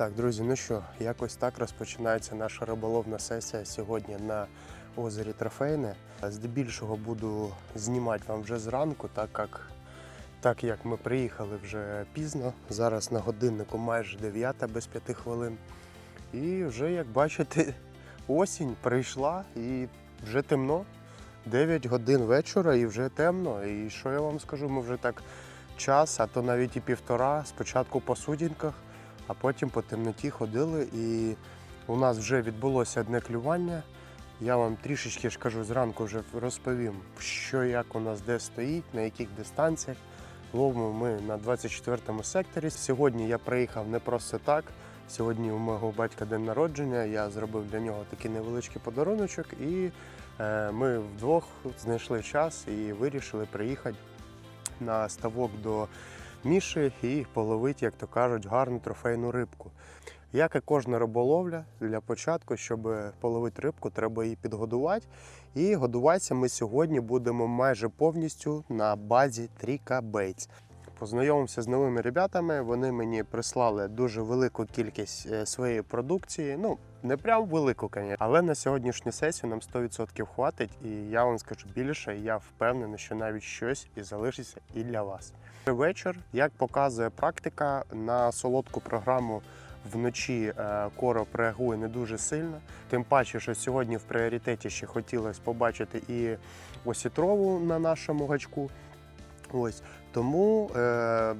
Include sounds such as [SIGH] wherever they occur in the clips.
Так, друзі, ну що, якось так розпочинається наша риболовна сесія сьогодні на озері Трофейне. Здебільшого буду знімати вам вже зранку, так як, так як ми приїхали вже пізно. Зараз на годиннику майже 9 без 5 хвилин. І вже, як бачите, [LAUGHS] осінь прийшла і вже темно. 9 годин вечора і вже темно. І що я вам скажу, ми вже так час, а то навіть і півтора. Спочатку по сутінках, а потім по темноті ходили. І у нас вже відбулося одне клювання. Я вам трішечки ж кажу, зранку вже розповім, що як у нас де стоїть, на яких дистанціях. Ловимо ми на 24-му секторі. Сьогодні я приїхав не просто так. Сьогодні у мого батька день народження. Я зробив для нього такий невеличкий подаруночок, і е, ми вдвох знайшли час і вирішили приїхати на ставок до Міші і половити, як то кажуть, гарну трофейну рибку. Як і кожна риболовля, для початку, щоб половити рибку, треба її підгодувати. І годуватися ми сьогодні будемо майже повністю на базі Тріка Бейтс. Познайомився з новими ребятами. Вони мені прислали дуже велику кількість е, своєї продукції. Ну, не прям велику, звісно. Але на сьогоднішню сесію нам 100% хватить. І я вам скажу більше, я впевнений, що навіть щось і залишиться і для вас. Вечір, як показує практика, на солодку програму вночі е, короб реагує не дуже сильно. Тим паче, що сьогодні в пріоритеті ще хотілося побачити і осітрову на нашому гачку. Ось тому е,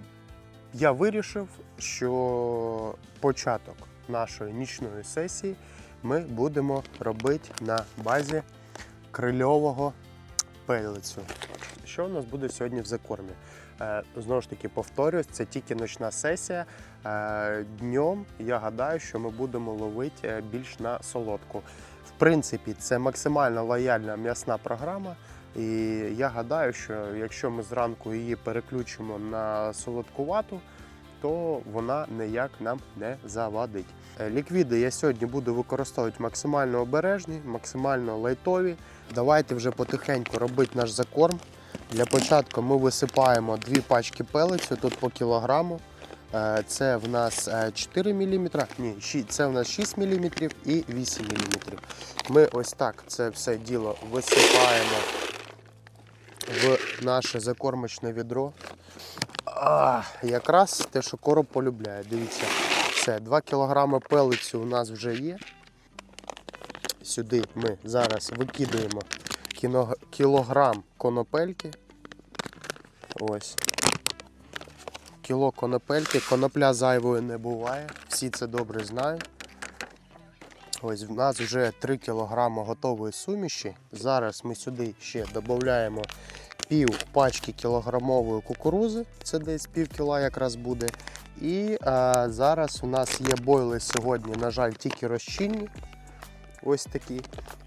я вирішив, що початок нашої нічної сесії ми будемо робити на базі крильового пелицю. Що у нас буде сьогодні в закормі? Е, знову ж таки, повторюсь, це тільки ночна сесія. Е, днем я гадаю, що ми будемо ловити е, більш на солодку. В принципі, це максимально лояльна м'ясна програма. І я гадаю, що якщо ми зранку її переключимо на солодкувату, то вона ніяк нам не завадить. Е, Ліквіди я сьогодні буду використовувати максимально обережні, максимально лайтові. Давайте вже потихеньку робити наш закорм. Для початку ми висипаємо дві пачки пелицю, тут по кілограму. Е, Це в нас е, 4 мм, ні, це в нас 6 мм і 8 мм. Ми ось так це все діло висипаємо в наше закормочне відро. А, якраз те, що короб полюбляє. Дивіться, все, 2 кг пелицю у нас вже є. Сюди ми зараз викидаємо кілограм конопельки. Ось. Кіло конопельки. Конопля зайвою не буває. Всі це добре знають. Ось в нас вже 3 кг готової суміші. Зараз ми сюди ще додаємо пів пачки кілограмової кукурузи, це десь пів кіла якраз буде. І а, зараз у нас є бойли сьогодні, на жаль, тільки розчинні. Ось такі.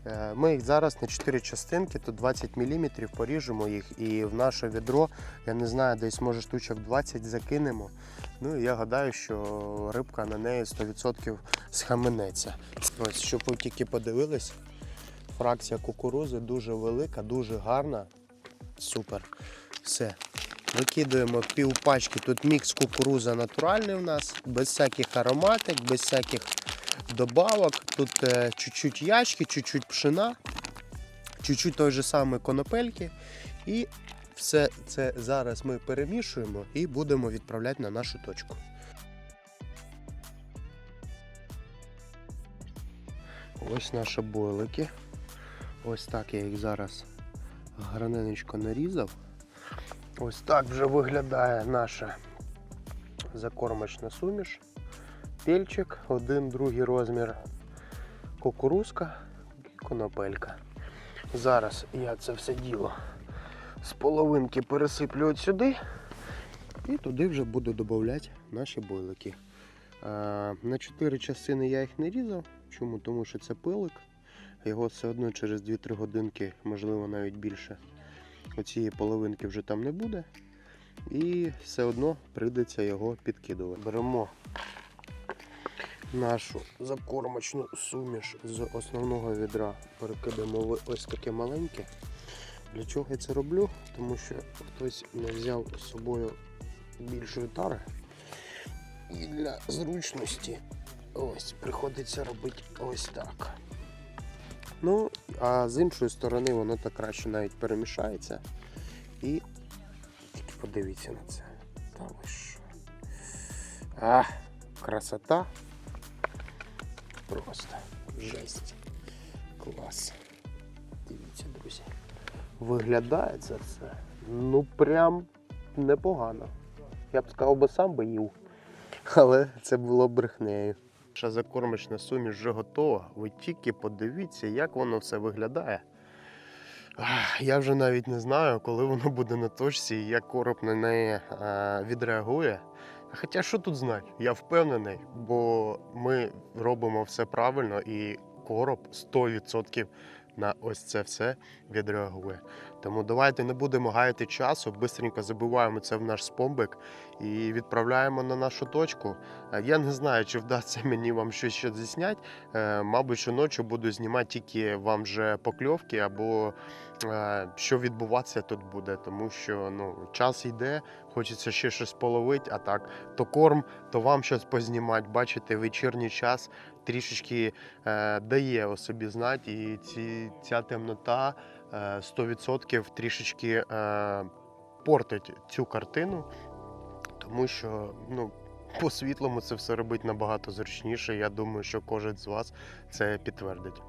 Е, Ми їх зараз на 4 частинки, тут 20 мм, поріжемо їх і в наше відро, я не знаю, десь може штучок 20 закинемо. Ну і я гадаю, що рибка на неї 100% схаменеться. Ось, щоб ви тільки подивились, фракція кукурузи дуже велика, дуже гарна. Супер. Все. Викидуємо пів пачки. Тут мікс кукуруза натуральний у нас, без всяких ароматик, без всяких добавок. Тут е, чуть-чуть ячки, чуть-чуть пшена, чуть-чуть той же самий конопельки. І все це зараз ми перемішуємо і будемо відправляти на нашу точку. Ось наші бойлики. Ось так я їх зараз гарненечко нарізав. Ось так вже виглядає наша закормочна суміш. Пельчик, один, другий розмір, кукурузка і конопелька. Зараз я це все діло з половинки пересиплю от сюди і туди вже буду додавати наші бойлики. На 4 частини я їх не різав. Чому? Тому що це пилик. Його все одно через 2-3 годинки, можливо навіть більше. Оцієї половинки вже там не буде. І все одно прийдеться його підкидувати. Беремо нашу закормочну суміш з основного відра, перекидаємо в ось таке маленьке. Для чого я це роблю? Тому що хтось не взяв з собою більшої тари. І для зручності ось приходиться робити ось так. Ну, а з іншої сторони воно так краще навіть перемішається. І тільки подивіться на це. Та ви що. А, красота. Просто жесть. Клас. Дивіться, друзі. Виглядає це все. Ну прям непогано. Я б сказав, би сам би їв. Але це було брехнею. Наша закормочна суміш вже готова. Ви тільки подивіться, як воно все виглядає. Я вже навіть не знаю, коли воно буде на точці і як короб на неї е, відреагує. Хоча що тут знати? Я впевнений, бо ми робимо все правильно і короб 100% на ось це все відреагує. Тому давайте не будемо гаяти часу, бистренько забиваємо це в наш спомбик і відправляємо на нашу точку. Е, Я не знаю, чи вдасться [LAUGHS] мені вам щось ще засняти. Е, Мабуть, що ночі буду знімати тільки вам вже покльовки або е, що відбуватися тут буде, тому що ну, час йде, хочеться ще щось половити, а так то корм, то вам щось познімати. Бачите, вечірній час трішечки дає о собі знати, і ці, ця темнота 100% трішечки е, портить цю картину, тому що ну, по світлому це все робить набагато зручніше. Я думаю, що кожен з вас це підтвердить.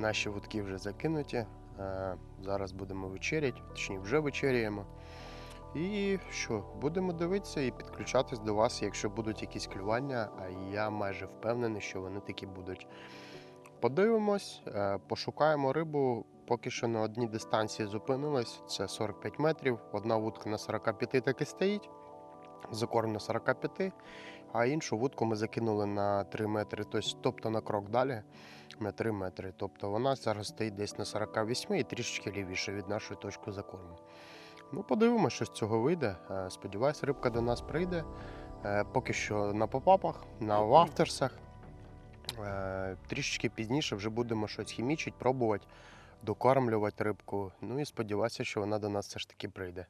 Наші вудки вже закинуті. Е, Зараз будемо вечеряти, точніше вже вечеряємо. І що, будемо дивитися і підключатись до вас, якщо будуть якісь клювання, а я майже впевнений, що вони такі будуть. Подивимось, е, пошукаємо рибу. Поки що на одній дистанції зупинилась, це 45 метрів. Одна вудка на 45 так і стоїть, закорм на 45, а іншу вудку ми закинули на 3 метри, тобто- тобто на крок далі на 3 метри. Тобто вона зараз стоїть десь на 48 і трішечки лівіше від нашої точки закорму. Ну, подивимося, що з цього вийде. Е, Сподіваюсь, рибка до нас прийде. Е, Поки що на попапах, на вафтерсах. Е, Трішечки пізніше вже будемо щось хімічити, пробувати, докормлювати рибку. Ну і сподіваюся, що вона до нас все ж таки прийде.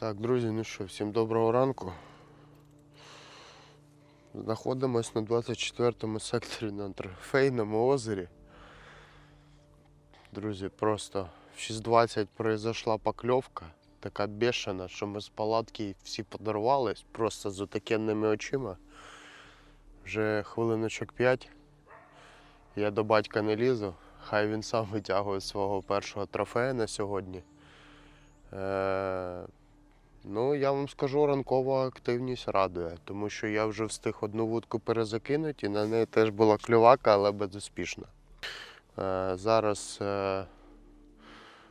Так, друзі, ну що, всім доброго ранку. Знаходимось на 24 секторі на трофейному озері. Друзі, просто в 6.20 произошла покльовка, така бешена, що ми з палатки всі подарувались просто з отакенними очима. Вже хвилиночок 5. Я до батька не лізу, хай він сам витягує свого першого трофея на сьогодні. Е- Ну, я вам скажу, ранкова активність радує, тому що я вже встиг одну вудку перезакинути, і на неї теж була клювака, але безуспішна. Е, зараз е,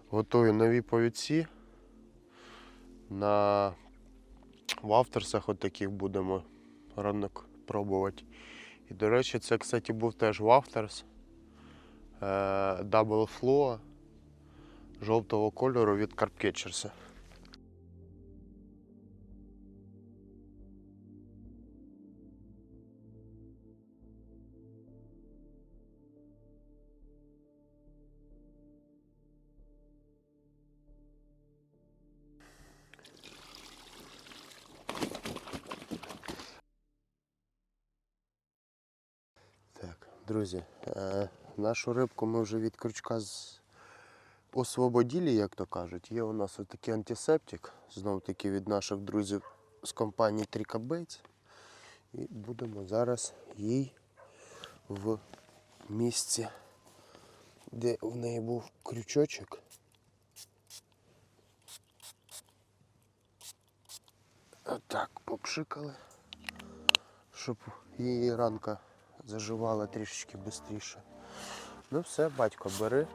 готую нові повідці. На вафтерсах от таких будемо ранок пробувати. І, до речі, це, кстати, був теж вафтерс. Е, Double Flow жовтого кольору від Carpcatchers. Друзі, е, нашу рибку ми вже від крючка з... освободили, як то кажуть. Є у нас отакий антисептик, знов таки від наших друзів з компанії Трікабейтс. І будемо зараз їй в місці, де в неї був крючочок. Отак попшикали, щоб її ранка заживала трішечки швидше. Ну все, батько, бери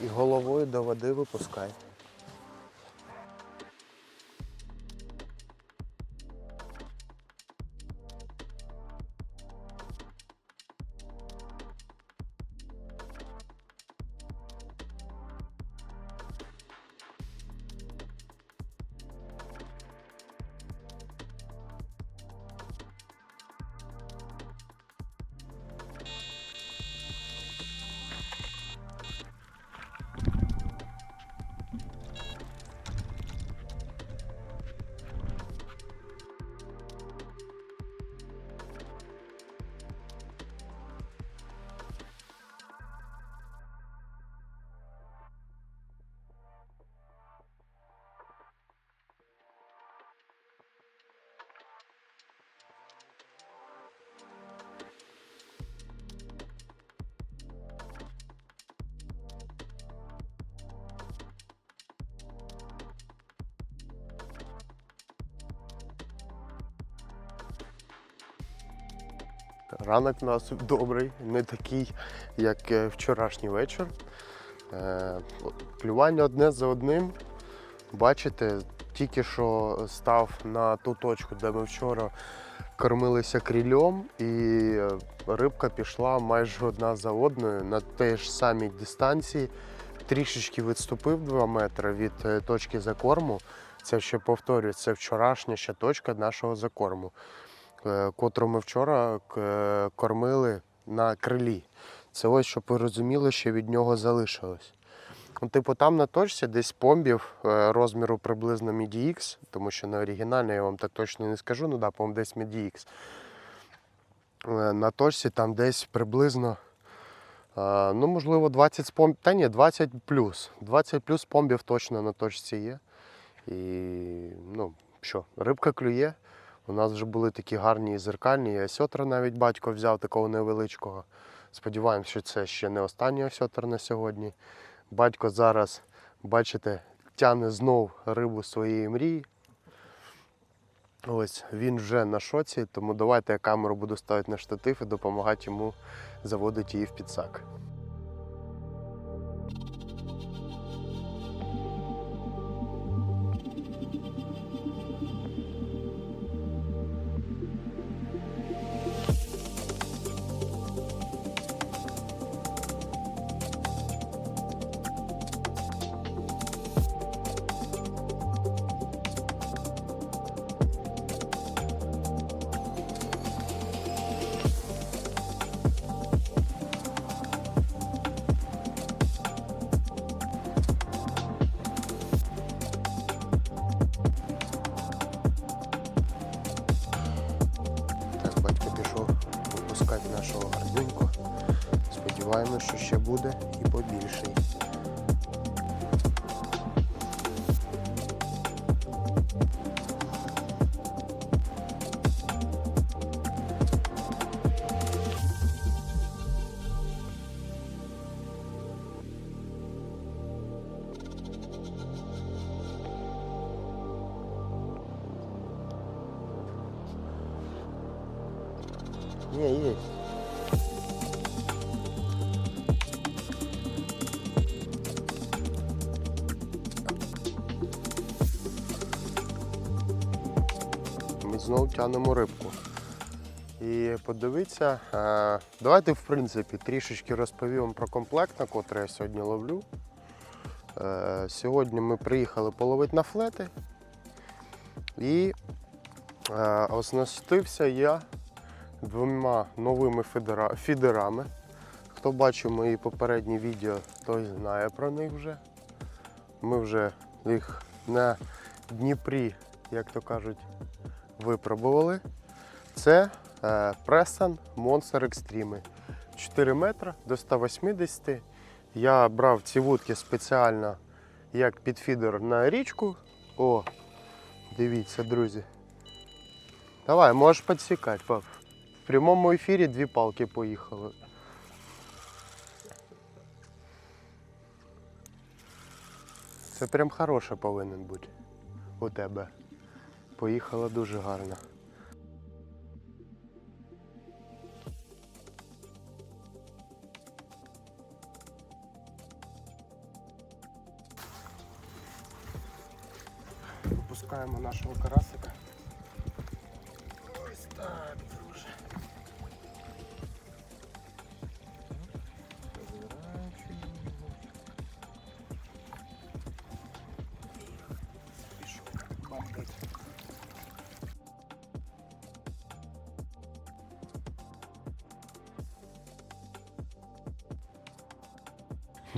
і головою до води випускай. Ранок у нас добрий, не такий, як е, вчорашній вечір. Е, Клювання одне за одним. Бачите, тільки що став на ту точку, де ми вчора кормилися крильом, і е, рибка пішла майже одна за одною на тій ж самій дистанції. Трішечки відступив 2 метри від точки закорму. Це ще повторюю, це вчорашня ще точка нашого закорму котру ми вчора е, кормили на крилі. Це ось, щоб ви розуміли, що від нього залишилось. Ну, Типу, там на точці десь помбів е, розміру приблизно MIDI-X, тому що на оригінальний я вам так точно не скажу, ну да, по десь MIDI-X. Е, На точці там десь приблизно, е, ну, можливо, 20 спомб... Та ні, 20 плюс. 20 плюс помбів точно на точці є. І ну, що, рибка клює. У нас вже були такі гарні зеркальні, і осьотра навіть батько взяв такого невеличкого. Сподіваємось, що це ще не останній осьотр на сьогодні. Батько зараз, бачите, тягне знов рибу своєї мрії. Ось він вже на шоці, тому давайте я камеру буду ставити на штатив і допомагати йому заводити її в підсак. Нашого гарненько. Сподіваємось, що ще буде і побільший. Тянемо рибку. І подивіться, е, давайте, в принципі, трішечки розповім про комплект, на котрий я сьогодні ловлю. Е, Сьогодні ми приїхали половити на флети. І е, оснастився я двома новими фідера- фідерами. Хто бачив мої попередні відео, той знає про них вже. Ми вже їх на Дніпрі, як то кажуть, випробували. Це Пресан Monster Extreme. 4 метри до 180. Я брав ці вудки спеціально як підфідер на річку. О, дивіться, друзі. Давай, можеш підсікати, пап. В прямому ефірі дві палки поїхали. Це прям хороше повинен бути у тебе. Поїхала дуже гарно. Випускаємо нашого карасика.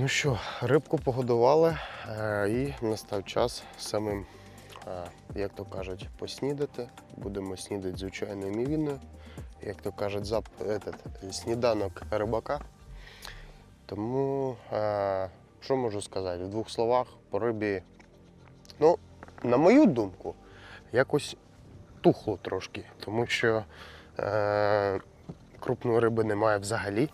Ну що, рибку погодували е, і настав час самим, е, як то кажуть, поснідати. Будемо снідати звичайною мівіною. Як то кажуть, зап, этот, сніданок рибака. Тому, е, що можу сказати, в двох словах по рибі, ну, на мою думку, якось тухло трошки, тому що крупної риби немає взагалі.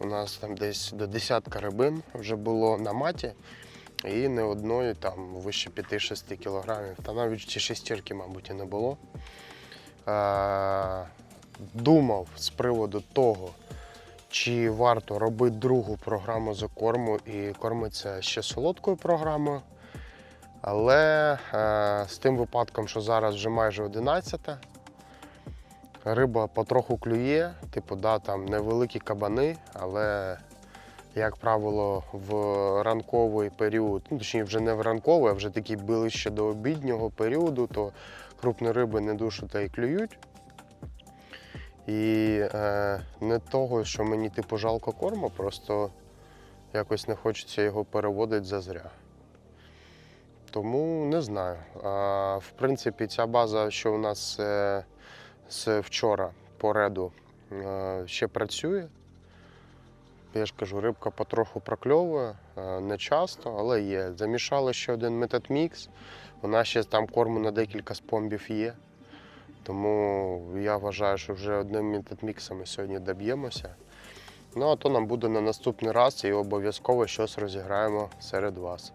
У нас там десь до десятка рибин вже було на маті, і не одної там вище 5-6 кілограмів, та навіть ці шестірки, мабуть, і не було. Думав з приводу того, чи варто робити другу програму закорму і кормитися ще солодкою програмою. Але е, з тим випадком, що зараз вже майже 11, риба потроху клює, типу, да, там невеликі кабани, але, як правило, в ранковий період, ну точніше вже не в ранковий, а вже такий ближче до обіднього періоду, то крупні риби не дуже та й клюють. І е, не того, що мені типу жалко корму, просто якось не хочеться його переводити зазря. Тому не знаю. А, в принципі, ця база, що у нас е, з вчора по реду е, ще працює. Я ж кажу, рибка потроху прокльовує, е, не часто, але є. Замішали ще один метод мікс. У нас ще там корму на декілька спомбів є. Тому я вважаю, що вже одним методміксом ми сьогодні доб'ємося. Ну, а то нам буде на наступний раз і обов'язково щось розіграємо серед вас.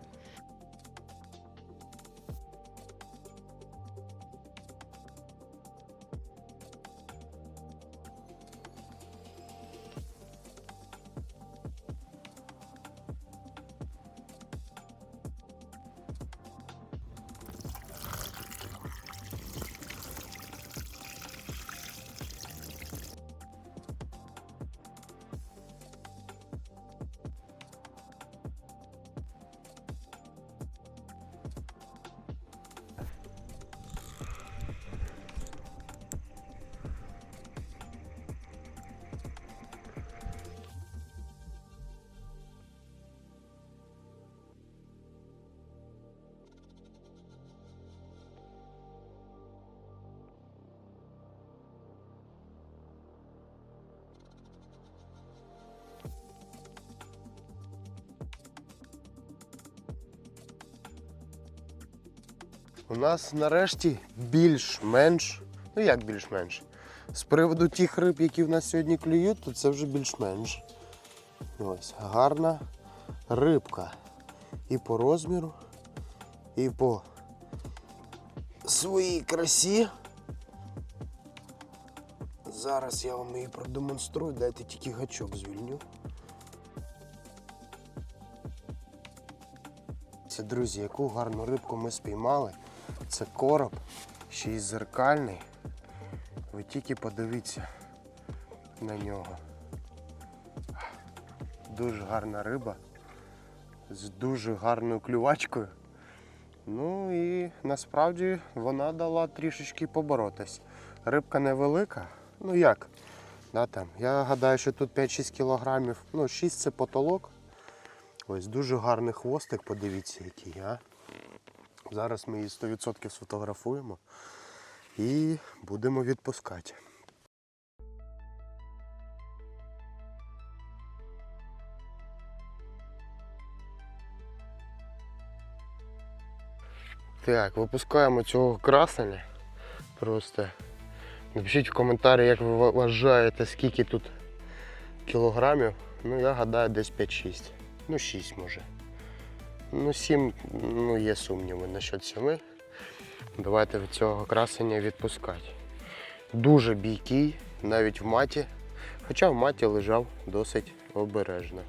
У нас нарешті більш-менш, ну як більш-менш, з приводу тих риб, які в нас сьогодні клюють, то це вже більш-менш. Ось, гарна рибка. І по розміру, і по своїй красі. Зараз я вам її продемонструю, дайте тільки гачок звільню. Це, друзі, яку гарну рибку ми спіймали. Це короб, ще й зеркальний. Ви тільки подивіться на нього. Дуже гарна риба з дуже гарною клювачкою. Ну і насправді вона дала трішечки поборотись. Рибка невелика. Ну як? Да, там. Я гадаю, що тут 5-6 кілограмів. Ну, 6 це потолок. Ось дуже гарний хвостик, подивіться, який, а. Зараз ми її 100% сфотографуємо і будемо відпускати. Так, випускаємо цього красення. Просто напишіть в коментарі, як ви вважаєте, скільки тут кілограмів. Ну я гадаю десь 5-6. Ну 6 може. Ну, сім, ну, є сумніви насчет 7. Давайте від цього красення відпускати. Дуже бійкий, навіть в маті. Хоча в маті лежав досить обережно.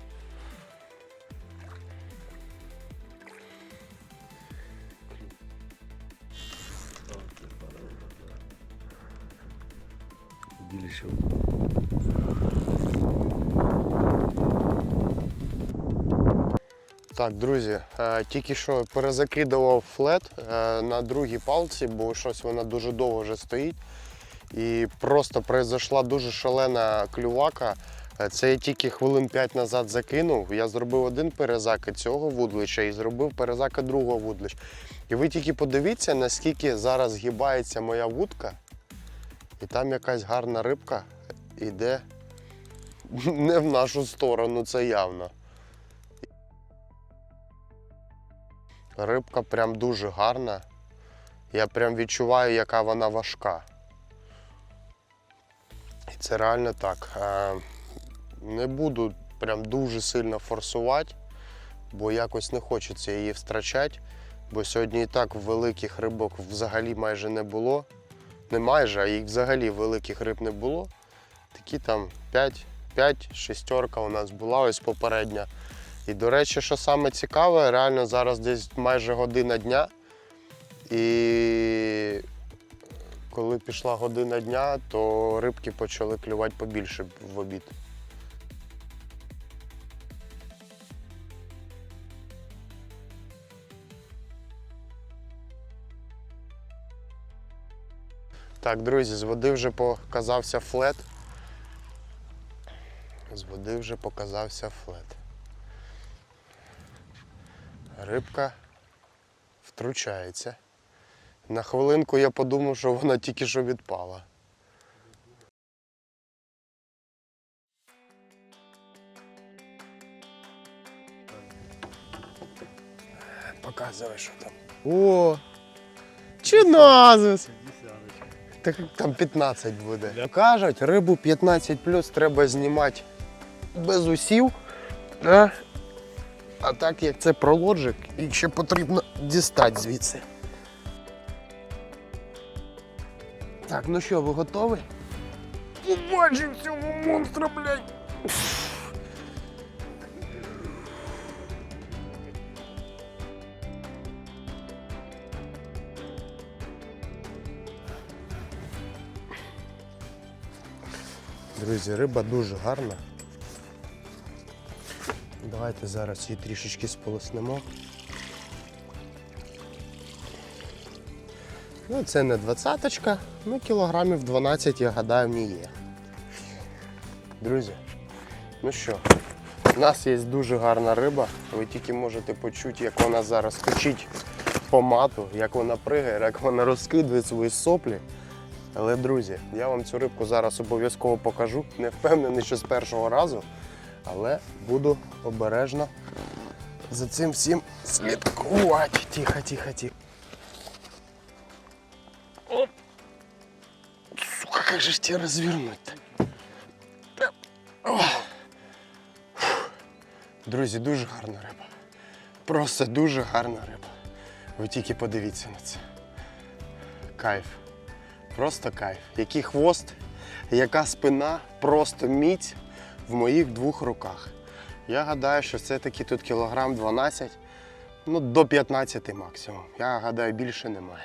Так, друзі, е, тільки що перезакидував флет е, на другій палці, бо щось вона дуже довго вже стоїть. І просто произошла дуже шалена клювака. Е, Це я тільки хвилин 5 назад закинув. Я зробив один перезакид цього вудлича і зробив перезакид другого вудлича. І ви тільки подивіться, наскільки зараз згибається моя вудка. І там якась гарна рибка йде [LAUGHS] не в нашу сторону, це явно. Рибка прям дуже гарна. Я прям відчуваю, яка вона важка. І це реально так. Е, Не буду прям дуже сильно форсувати, бо якось не хочеться її втрачати. Бо сьогодні і так великих рибок взагалі майже не було. Не майже, а їх взагалі великих риб не було. Такі там 5, 5 шестерка у нас була ось попередня. І до речі, що саме цікаве, реально зараз десь майже година дня. І коли пішла година дня, то рибки почали клювати побільше в обід. Так, друзі, з води вже показався флет. З води вже показався флет. Рибка втручається. На хвилинку я подумав, що вона тільки що відпала. Показуй, що там. О! Чиназис! Так там 15 буде. Кажуть, рибу 15 плюс треба знімати без усів. А так як це пролоджик, їх ще потрібно дістати звідси. Так, ну що, ви готові? Побачив цього монстра, блядь! Друзі, риба дуже гарна. Давайте зараз її трішечки сполоснемо. Ну, це не двадцяточка, ну кілограмів 12, я гадаю, в є. Друзі, ну що, у нас є дуже гарна риба. Ви тільки можете почути, як вона зараз точить по мату, як вона пригає, як вона розкидує свої соплі. Але, друзі, я вам цю рибку зараз обов'язково покажу. Не впевнений, що з першого разу, але буду обережно за цим всім слідкувати. Тихо, тихо, тихо. Оп. Сука, как же тебя развернуть-то? Друзі, дуже гарна риба. Просто дуже гарна риба. Ви тільки подивіться на це. Кайф. Просто кайф. Який хвост, яка спина, просто міць в моїх двох руках. Я гадаю, що це таки тут кілограм 12, ну до 15 максимум. Я гадаю, більше немає.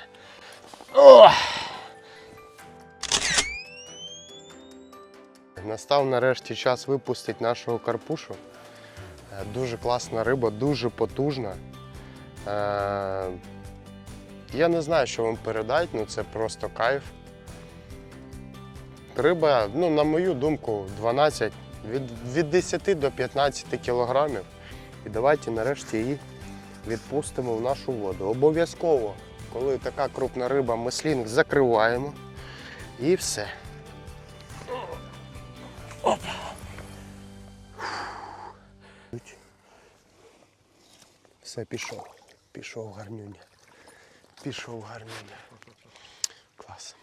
О! Настав нарешті час випустити нашого карпушу. Е, Дуже класна риба, дуже потужна. Е, Я не знаю, що вам передати, ну це просто кайф. Риба, ну, на мою думку, 12, від, від 10 до 15 кілограмів. І давайте нарешті її відпустимо в нашу воду. Обов'язково, коли така крупна риба, мислінг закриваємо і все. Опа. Все, пішов. Пішов гарнюня. Пішов гарний. Клас.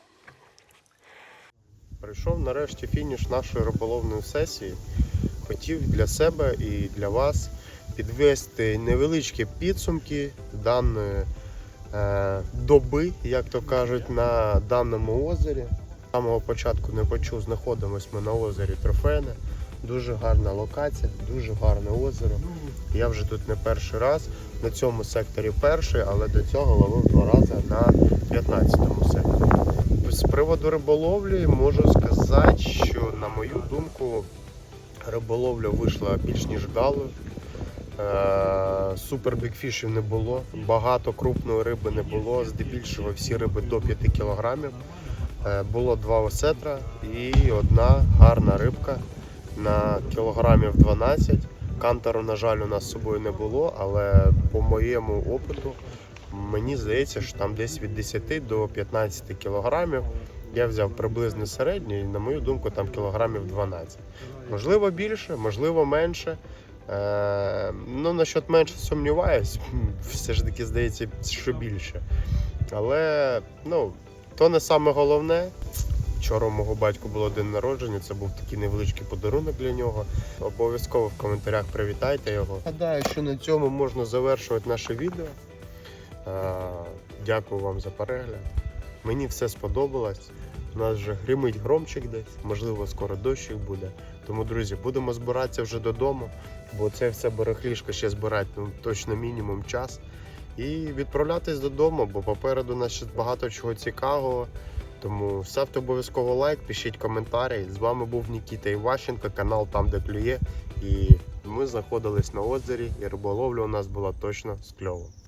Прийшов нарешті фініш нашої риболовної сесії. Хотів для себе і для вас підвести невеличкі підсумки даної е, доби, як то кажуть, на даному озері. З самого початку не почув, знаходимось ми на озері Трофейне. Дуже гарна локація, дуже гарне озеро. Я вже тут не перший раз. На цьому секторі перший, але до цього ловив два рази на 15-му секторі. З приводу риболовлі можу сказати, що на мою думку риболовля вийшла більш ніж вдалою. Е, Супер бікфішів не було, багато крупної риби не було. Здебільшого всі риби до 5 кілограмів. Е, Було два осетра і одна гарна рибка на кілограмів 12. Кантору, на жаль, у нас з собою не було, але по моєму опиту мені здається, що там десь від 10 до 15 кілограмів. Я взяв приблизно середній, і на мою думку, там кілограмів 12. Можливо, більше, можливо, менше. Е, ну, насчет менше сумніваюсь, все ж таки здається, що більше. Але ну, то не саме головне. Вчора у мого батька було день народження, це був такий невеличкий подарунок для нього. Обов'язково в коментарях привітайте його. Гадаю, що на цьому можна завершувати наше відео. Е, Дякую вам за перегляд. Мені все сподобалось. У нас вже гримить громчик десь, можливо, скоро дощик буде. Тому, друзі, будемо збиратися вже додому, бо це все барахлішко ще збирати ну, точно мінімум час. І відправлятись додому, бо попереду нас ще багато чого цікавого. Тому ставте обов'язково лайк, пишіть коментарі. З вами був Нікіта Іващенко, канал там, де клює. І ми знаходились на озері, і риболовля у нас була точно з кльовом.